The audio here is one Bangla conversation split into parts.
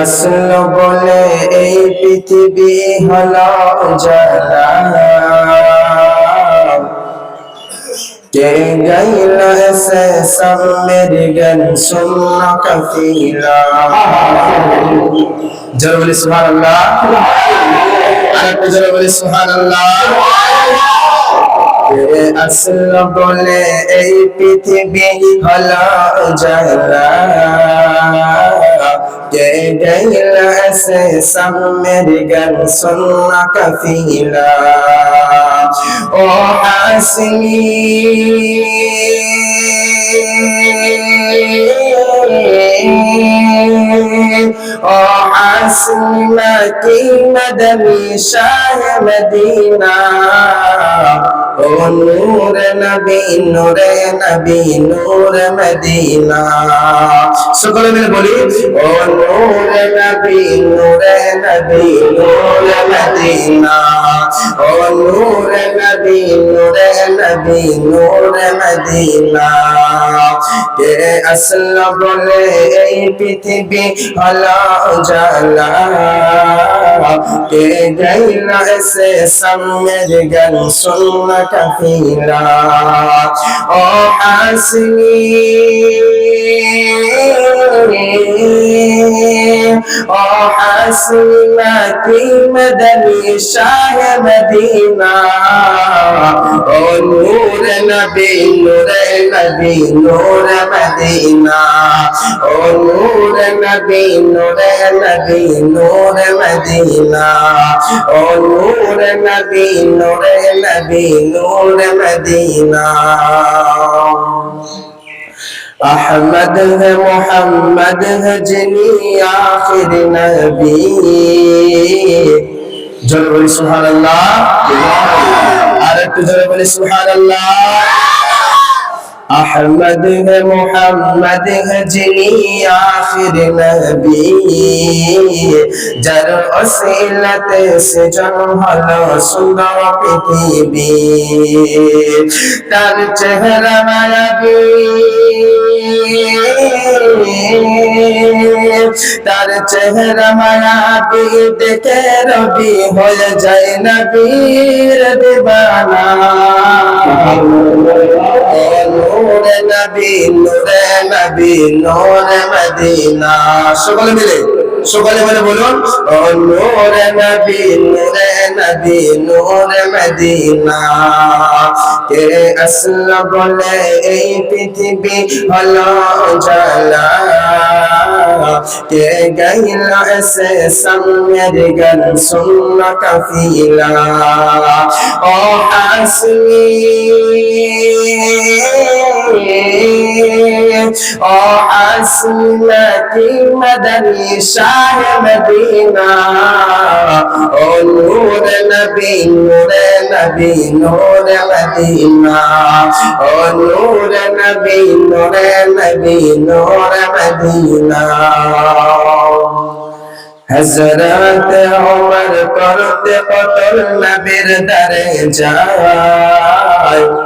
আসল বলে এই পৃথিবী হলো জালা কে গাইল এসে সব মেরি গান সুন্ন কফিলা। জোরে বলি সুবহানাল্লাহ। আরেকটু জোরে বলি আসল বলে, এই পৃথিবী হলো জালা কে গাইল এসে সব মেরি গান সুন্ন কফিলা। ও হাসিনী, ও হাসিনা কি মদনী শাহ মদিনা। ও নূর নবী, নূরে নবী, নূর মদিনা। সকলে মিলে বলি, ও নূর নবী, নূরে নবী, নূর মদিনা। ও নূর নবী, নূরে নবী, নূর মদিনা। কে আসল বলে এই পৃথিবী হলো জালা কে গাইল এসে সামের গান সুন্ন কফিলা ও হাসিনী ও হাসিনা কি মদনী শাহ মদিনা, ও নূর নবী নূর নবী, নূর মদিনা, ও নূর নবী নূর নবী, নূর মদিনা, ও নূর নবী নূর নবী, নূর মদিনা। احمد ہے محمد ہے جنی آخر نبی جب بولی سبحان اللہ اور ایک جب بولی سبحان اللہ احمد ہے محمد ہے جنی آخر نبی جر وسیلت سے جنم ہلو سندر پتیبی تر چہرہ مربی তার চেহারা মায়াবী দেখে রবি হয়ে যায় নবীর দিবানা। নূরে নবী নবী, নূরে মদিনা। সকলে মিলে সকলে মিলে বলুন। নূরে নবী নূরে নবী নূরে মদিনা। কে আসল বলে এই পৃথিবী হলো জালা কে গাইল এসে সামের গান সুন্ন কফিলা। ও হাসিনী কি মদনী শাহ মদিনা ও নূর নবী নূর নবী নূর মদিনা ও নূর নবী নূর নবী নূর মদিনা হজরত ওমর করতে কতল নবীর দরে যায়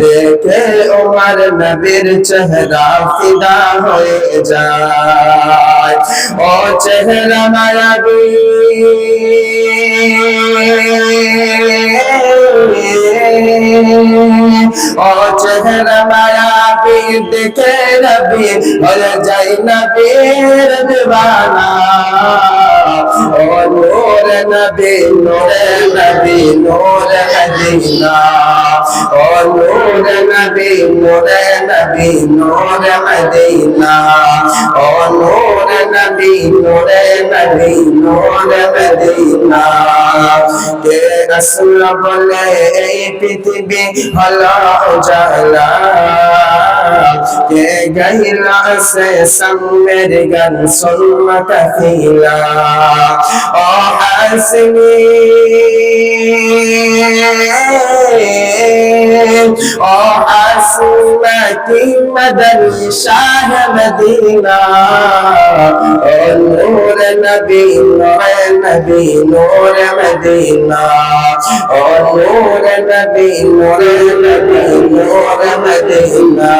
দেখে ওমর নবীর চেহারা ফিদা হয়ে যায়। ও চেহারা মায়াবী। ও চেহারা মায়াবী, দেখে রবি হয়ে যাই নবীর দিবানা ও নূর নবী নূর নবী, নূর মদিনা। ও নূর নবী নূর নবী নূর মদিনা ও নূর নবী নূর নবী নূর মদিনা কে রসুল বলে এই পৃথিবী হলো জালা কে গাইলা সে সামের গান সুনমা কাফিলা ও হাসিনী ও হাসিমাতি মদনী শাহ মদিনা ও নূর নবী নূর নবী নূর মদিনা ও নূর নবী নূর নবী নূর মদিনা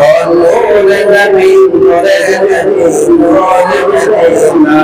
ও নূর নবী নূর নবী নূর মদিনা